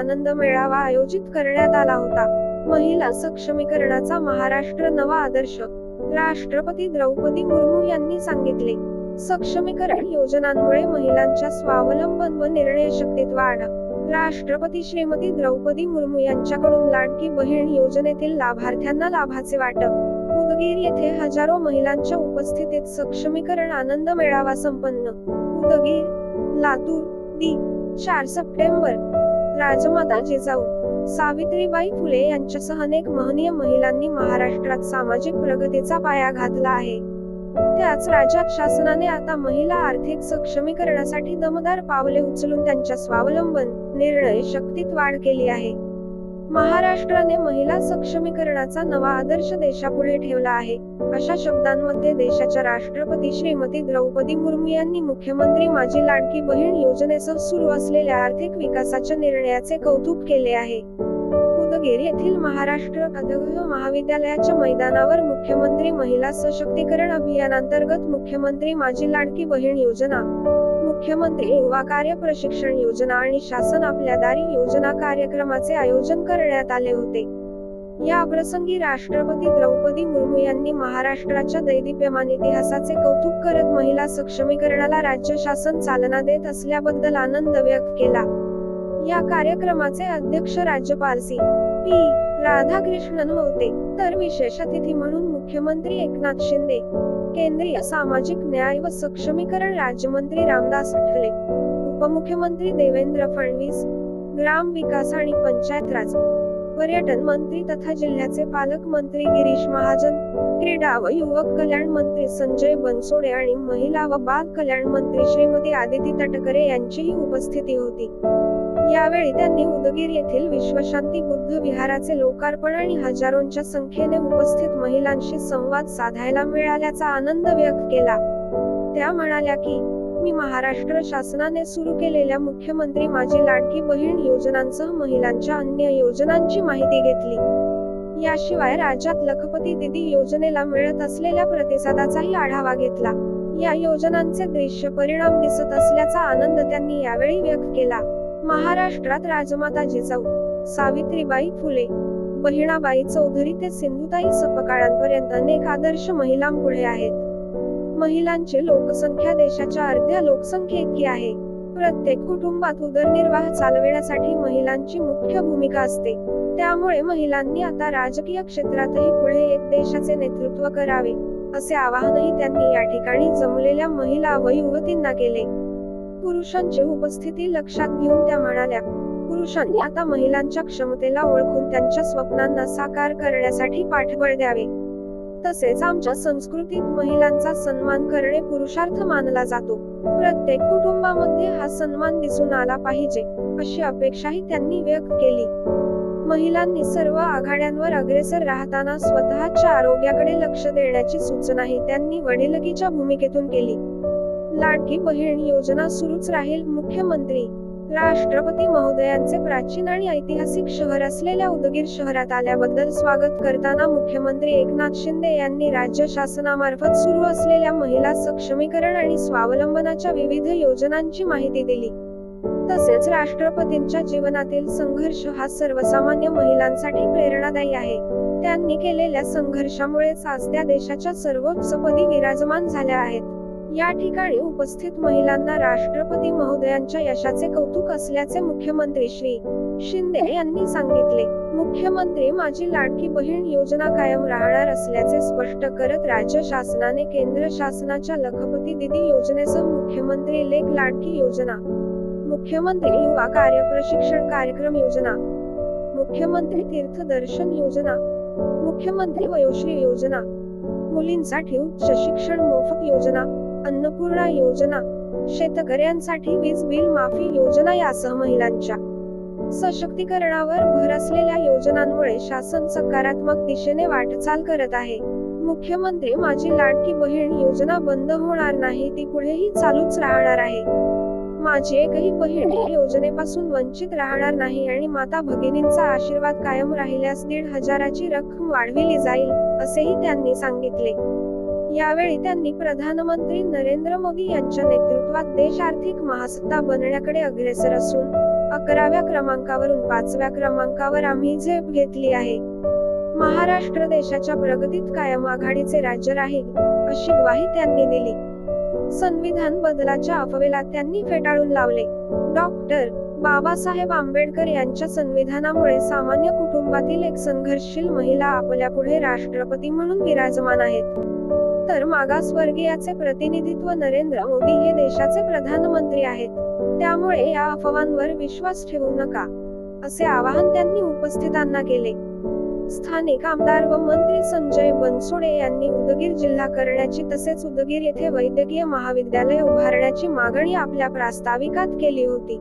आनंद मेळावा आयोजित करण्यात आला होता. महिला सक्षमीकरणाचा महाराष्ट्र नवा आदर्श राष्ट्रपती द्रौपदी मुर्मू यांनी सांगितले. सक्षमीकरण योजनांमुळे महिलांच्या स्वावलंबन व निर्णय शक्तीत वाढ. राष्ट्रपती श्रीमती द्रौपदी मुर्मू यांच्याकडून लाडकी बहीण योजनेतील लाभार्थ्यांना लाभाचे वाटप. उदगीर येथे हजारो महिलांच्या उपस्थितीत सक्षमीकरण आनंद मेळावा संपन्न. उदगीर लातूर दी चार सप्टेंबर राजमाता जिजाऊ सावित्रीबाई फुले यांच्यासह अनेक महनीय महिलांनी महाराष्ट्रात सामाजिक प्रगतीचा पाया घातला आहे. त्याच राज्यात शासनाने आता महिला आर्थिक सक्षमीकरणासाठी दमदार पावले उचलून त्यांच्या स्वावलंबन निर्णय शक्तीत वाढ केली आहे. महाराष्ट्राने महिला सक्षमीकरणाचा नवा आदर्श देशापुढे ठेवला आहे. अशा शब्दांमध्ये देशाच्या राष्ट्रपती श्रीमती द्रौपदी मुर्मू यांनी मुख्यमंत्री माझी लाडकी बहीण योजनेसह सुरू असलेल्या आर्थिक विकासाच्या निर्णयाचे कौतुक केले आहे. उदगीर येथील महाराष्ट्र अधगृह महाविद्यालयाच्या मैदानावर मुख्यमंत्री महिला सशक्तीकरण अभियानांतर्गत मुख्यमंत्री माझी लाडकी बहीण योजना मुख्यमंत्री युवा कार्य प्रशिक्षण योजना आणि शासन आपल्या दारी योजना कार्यक्रमाचे आयोजन करण्यात आले होते. या प्रसंगी राष्ट्रपती द्रौपदी मुर्मू यांनी महाराष्ट्राच्या दैदिप्यमान इतिहासाचे कौतुक करत महिला सक्षमीकरणाला राज्य शासन चालना देत असल्याबद्दल आनंद व्यक्त केला. या कार्यक्रमाचे अध्यक्ष राज्यपाल सी. पी. राधाकृष्णन होते. तर विशेष अतिथी म्हणून मुख्यमंत्री एकनाथ शिंदे. केंद्रीय सामाजिक न्याय व सक्षमीकरण राज्यमंत्री रामदास आठवले. उपमुख्यमंत्री देवेंद्र फडणवीस ग्राम विकास आणि पंचायत राज पर्यटन मंत्री तथा जिल्ह्याचे पालकमंत्री गिरीश महाजन क्रीडा व युवक कल्याण मंत्री संजय बनसोडे आणि महिला व बाल कल्याण मंत्री श्रीमती आदिती तटकरे यांचीही उपस्थिती होती. यावेळी त्यांनी उदगीर येथील विश्वशांती बुद्ध विहाराचे लोकार्पण आणि हजारोंच्या संख्येने उपस्थित महिलांशी संवाद साधायला मिळाल्याचा आनंद व्यक्त केला. त्या म्हणाल्या की मी महाराष्ट्र शासनाने सुरू केलेल्या मुख्यमंत्री माझी लाडकी बहीण योजनांसह महिलांच्या अन्य योजनांची माहिती घेतली. याशिवाय राज्यात लखपती दिदी योजनेला मिळत असलेल्या प्रतिसादाचाही आढावा घेतला. या योजनांचे दृश्य परिणाम दिसत असल्याचा आनंद त्यांनी यावेळी व्यक्त केला. महाराष्ट्रात राजमाता जिजाऊ सावित्रीबाई फुले बहिणाबाई चौधरी ते सिंधुताई सपकाळांपर्यंत अनेक आदर्श महिलांपुढे आहेत. महिलांची लोकसंख्या देशाच्या अर्ध्या लोकसंख्येइतकी आहे. प्रत्येक कुटुंबात उदरनिर्वाह चालविण्यासाठी महिलांची मुख्य भूमिका असते. त्यामुळे महिलांनी आता राजकीय क्षेत्रातही पुढे येत देशाचे नेतृत्व करावे असे आवाहनही त्यांनी या ठिकाणी जमलेल्या महिला व युवतींना केले. पुरुषांची उपस्थिती लक्षात घेऊन त्या म्हणाल्या पुरुषांनी आता महिलांच्या क्षमतेला ओळखून त्यांच्या स्वप्नांना साकार करण्यासाठी पाठबळ द्यावे. तसेच आमच्या संस्कृतीत महिलांचा सन्मान करणे पुरुषार्थ मानला जातो. प्रत्येक कुटुंबामध्ये हा सन्मान दिसून आला पाहिजे अशी अपेक्षाही त्यांनी व्यक्त केली. महिलांनी सर्व आघाड्यांवर अग्रेसर राहताना स्वतःच्या आरोग्याकडे लक्ष देण्याची सूचनाही त्यांनी वडिलकीच्या भूमिकेतून केली. लाडकी बहीण योजना सुरूच राहील. मुख्यमंत्री राष्ट्रपती महोदयांचे प्राचीन आणि ऐतिहासिक शहर असलेल्या उदगीर शहरात आल्याबद्दल स्वागत करताना मुख्यमंत्री एकनाथ शिंदे यांनी राज्य शासनामार्फत सुरू असलेल्या महिला सक्षमीकरण आणि स्वावलंबनाच्या विविध योजनांची माहिती दिली. तसेच राष्ट्रपतींच्या जीवनातील संघर्ष हा सर्वसामान्य महिलांसाठी प्रेरणादायी आहे. त्यांनी केलेल्या संघर्षामुळेच आज त्या देशाच्या सर्वोच्च पदी विराजमान झाल्या आहेत. या ठिकाणी उपस्थित महिलांना राष्ट्रपती महोदयांच्या यशाचे कौतुक असल्याचे मुख्यमंत्री श्री शिंदे यांनी सांगितले. मुख्यमंत्री माझी लाडकी बहीण योजना कायम राहणार असल्याचे स्पष्ट करत राज्य शासनाने केंद्र शासनाच्या लखपती दिदी योजनेसह मुख्यमंत्री लेख लाडकी योजना मुख्यमंत्री युवा कार्य प्रशिक्षण कार्यक्रम योजना मुख्यमंत्री तीर्थ दर्शन योजना मुख्यमंत्री वयोश्री योजना मुलींसाठी उच्च शिक्षण मोफत योजना अन्नपूर्णा योजना. शेतकऱ्यांसाठी वीज बिल माफी योजना यासह महिलांच्या. सशक्तीकरणावर भर असलेल्या योजनांमुळे शासन सकारात्मक दिशेने वाटचाल करत आहे. मुख्यमंत्री माझी लाडकी बहीण योजना बंद होणार नाही ती पुढेही चालूच राहणार आहे. माझी एकही बहीण योजनेपासून वंचित राहणार नाही आणि माता भगिनींचा आशीर्वाद कायम राहिल्यास दीड हजाराची रक्कम वाढविली जाईल असेही त्यांनी सांगितले. यावेळी त्यांनी प्रधानमंत्री नरेंद्र मोदी यांच्या नेतृत्वात देश आर्थिक महासत्ता बनण्याकडे अग्रेसर असून अकराव्या क्रमांकावरून पाचव्या क्रमांकावर आम्ही झेप घेतली आहे. महाराष्ट्र देशाच्या प्रगतीत कायम आघाडीचे राज्य राहील अशी ग्वाही त्यांनी दिली. संविधान बदलाच्या अफवेला त्यांनी फेटाळून लावले. डॉक्टर बाबासाहेब आंबेडकर यांच्या संविधानामुळे सामान्य कुटुंबातील एक संघर्षशील महिला आपल्या पुढे राष्ट्रपती म्हणून विराजमान आहेत. तर मागासवर्गीयाचे प्रतिनिधित्व नरेंद्र मोदी हे देशाचे प्रधानमंत्री आहेत. त्यामुळे या अफवांवर विश्वास ठेवू नका असे आवाहन त्यांनी उपस्थितांना केले. स्थानिक आमदार व मंत्री संजय बनसोडे यांनी उदगीर जिल्हा करण्याची तसेच उदगीर येथे वैद्यकीय महाविद्यालय उभारण्याची मागणी आपल्या प्रास्ताविकात केली होती.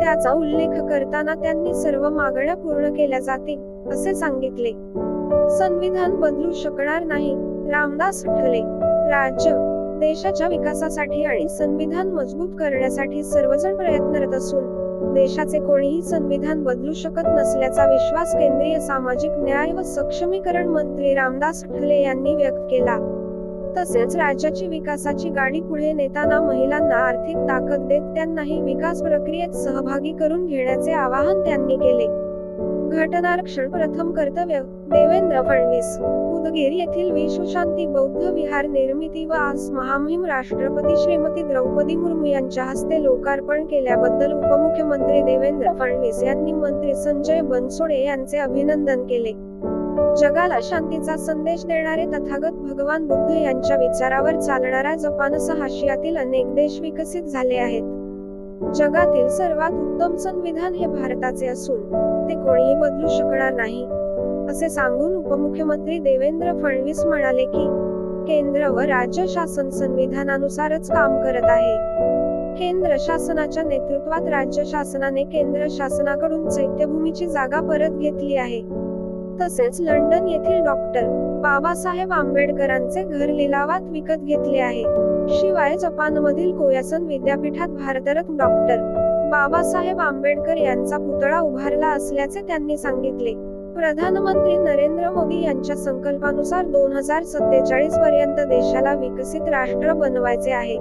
त्याचा उल्लेख करताना त्यांनी सर्व मागण्या पूर्ण केल्या जातील असे सांगितले. संविधान बदलू शकणार नाही रामदास ठले राज्य देशाच्या विकासासाठी आणि संविधान मजबूत करण्यासाठी सर्वजण प्रयत्नरत असून देशाचे कोणीही संविधान बदलू शकत नसल्याचा विश्वास केंद्रीय सामाजिक न्याय व सक्षमीकरण मंत्री रामदास ठले यांनी व्यक्त केला. तसेच राज्याची विकासाची गाडी पुढे नेताना महिलांना आर्थिक ताकद देत त्यांनाही विकास प्रक्रियेत सहभागी करून घेण्याचे आवाहन त्यांनी केले. घटनारक्षण प्रथम कर्तव्य देवेंद्र फडणवीस. उदगीर येथील विश्वशांती बौद्ध विहार निर्मिती व आज महामहिम राष्ट्रपती श्रीमती द्रौपदी मुर्मू यांच्या हस्ते लोकार्पण केल्याबद्दल उपमुख्यमंत्री देवेंद्र फडणवीस यांनी मंत्री संजय बनसोडे यांचे अभिनंदन केले. जगाला शांतीचा संदेश देणारे तथागत भगवान बुद्ध यांच्या विचारावर चालणारा जपानसह आशियातील अनेक देश विकसित झाले आहेत. जगातील सर्वात उत्तम संविधान हे भारताचे असून ते कोणीही बदलू शकणार नाही. असे सांगून उपमुख्यमंत्री देवेंद्र फडणवीस म्हणाले की केंद्र व राज्य शासन संविधानानुसारच काम करत आहे. केंद्र शासनाच्या नेतृत्वात राज्य शासनाने केंद्र शासनाकडून चैत्यभूमीची जागा परत घेतली आहे. तसेच लंडन येथील डॉक्टर बाबासाहेब आंबेडकरांचे घर लिलावात विकत घेतले आहे. शिवाय जपानमधील कोयासन विद्यापीठात भारतरत्न डॉक्टर बाबासाहेब आंबेडकर यांचा पुतळा उभारला असल्याचे त्यांनी सांगितले. प्रधानमंत्री नरेंद्र मोदी यांच्या संकल्पानुसार दोन हजार सत्तेचाळीस पर्यंत देशाला विकसित राष्ट्र बनवायचे आहे.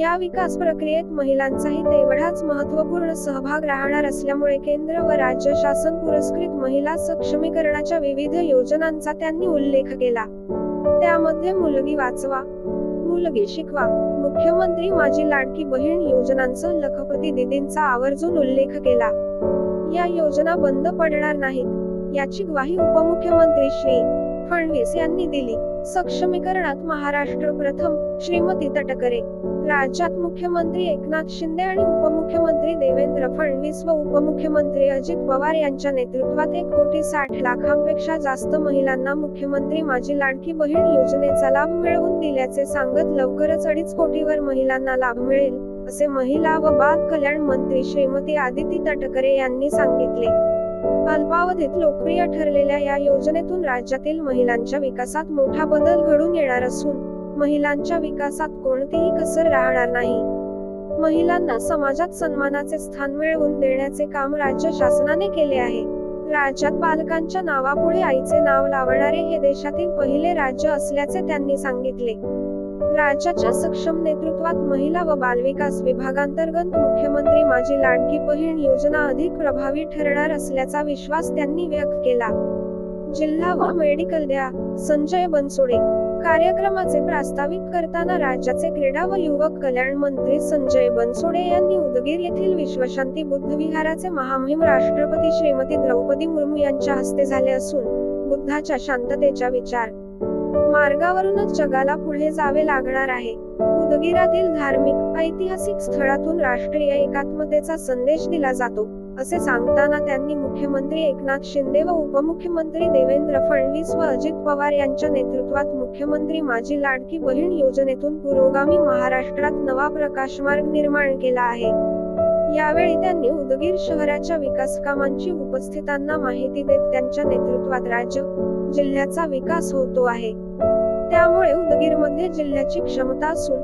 या विकास प्रक्रियेत महिलांचाही तेवढाच महत्त्वपूर्ण सहभाग राहणार असल्यामुळे केंद्र व राज्य शासन पुरस्कृत महिला सक्षमीकरणाच्या विविध योजनांचा त्यांनी उल्लेख केला. त्यामध्ये मुलगी वाचवा मुलगी शिकवा मुख्यमंत्री माझी लाडकी बहीण योजनांसह लखपती दिदींचा आवर्जून उल्लेख केला. या योजना बंद पडणार नाहीत. याची ग्वाही उपमुख्यमंत्री श्री फडणवीस यांनी दिली. सक्षमीकरणात महाराष्ट्र प्रथम श्रीमती तटकरे. राज्यात मुख्यमंत्री एकनाथ शिंदे आणि उपमुख्यमंत्री देवेंद्र फडणवीस व उपमुख्यमंत्री अजित पवार यांच्या नेतृत्वात एक कोटी साठ लाखांपेक्षा जास्त महिलांना मुख्यमंत्री माझी लाडकी बहीण योजनेचा लाभ मिळवून दिल्याचे सांगत लवकरच अडीच कोटीवर महिलांना लाभ मिळेल असे महिला व बाल कल्याण मंत्री श्रीमती आदिती तटकरे यांनी सांगितले. अल्पावधीत लोकप्रिय ठरलेल्या या योजनेतून राज्यातील महिलांच्या विकासात मोठा बदल घडून येणार असून महिलांच्या विकासात कोणतीही कसर राहणार नाही. महिलांना समाजात सन्मानाचे स्थान मिळवून देण्याचे काम राज्य शासनाने केले आहे. राज्यात पालकांच्या नावापुढे आईचे नाव लावणारे हे देशातील पहिले राज्य असल्याचे त्यांनी सांगितले. राज्याच्या सक्षम नेतृत्वात महिला व बालविकास विभागांतर्गत मुख्यमंत्री माझी लाडकी बहीण योजना अधिक प्रभावी ठरणार असल्याचा विश्वास त्यांनी व्यक्त केला. जिल्हा व मेडिकल द्या संजय बनसोडे. कार्यक्रमाचे प्रास्ताविक करताना राज्याचे क्रीडा व युवक कल्याण मंत्री संजय बनसोडे यांनी उदगीर येथील विश्वशांती बुद्ध विहाराचे महामहिम राष्ट्रपती श्रीमती द्रौपदी मुर्मू यांच्या हस्ते झाले असून बुद्धाच्या शांततेच्या विचार. मार्गावरूनच जगाला पुढे जावे लागणार आहे. उदगीरातील धार्मिक ऐतिहासिक स्थळातून राष्ट्रीय एकात्मतेचा संदेश दिला जातो. असे सांगताना त्यांनी मुख्यमंत्री एकनाथ शिंदे व उपमुख्यमंत्री देवेंद्र फडणवीस व अजित पवार यांच्या नेतृत्वात मुख्यमंत्री माझी लाडकी बहीण योजनेतून पुरोगामी महाराष्ट्रात नवा प्रकाशमार्ग निर्माण केला आहे. यावेळी त्यांनी उदगीर शहराच्या विकास कामांची उपस्थितांना माहिती देत त्यांच्या नेतृत्वात राज्य जिल्ह्याचा विकास होतो आहे. त्यामुळे उदगीरमध्ये जिल्ह्याची क्षमता असून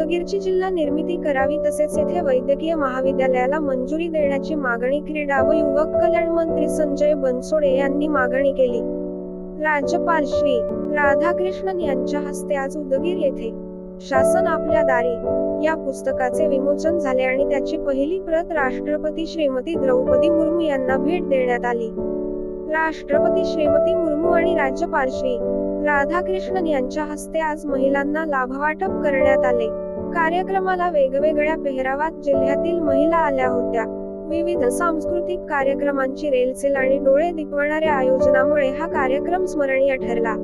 उदगीरची जिल्हा निर्मिती करावी तसेच येथे वैद्यकीय महाविद्यालयाला मंजुरी देण्याची मागणी क्रीडा व युवक कल्याण मंत्री संजय बनसोडे यांनी मागणी केली. राज्यपाल श्री. राधाकृष्णन यांच्या हस्ते आज उदगीर येथे शासन आपल्या दारी या पुस्तकाचे विमोचन झाले आणि त्याची पहिली प्रत राष्ट्रपती श्रीमती द्रौपदी मुर्मू यांना भेट देण्यात आली. राष्ट्रपती श्रीमती मुर्मू आणि राज्यपाल श्री. राधाकृष्णन यांच्या हस्ते आज महिलांना लाभवाटप करण्यात आले. कार्यक्रमाला वेगवेगळ्या पेहरावात जिल्ह्यातील महिला आल्या होत्या. विविध सांस्कृतिक कार्यक्रमांची रेलचेल आणि डोळे दिपवणाऱ्या आयोजनामुळे हा कार्यक्रम स्मरणीय ठरला.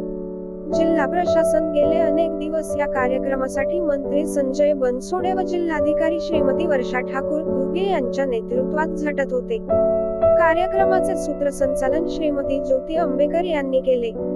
जिल्हा प्रशासन गेले अनेक दिवस या कार्यक्रमासाठी मंत्री संजय बनसोडे व जिल्हाधिकारी श्रीमती वर्षा ठाकूर घुगे यांच्या नेतृत्वात झटत होते. कार्यक्रमाचे सूत्रसंचालन श्रीमती ज्योती आंबेकर यांनी केले.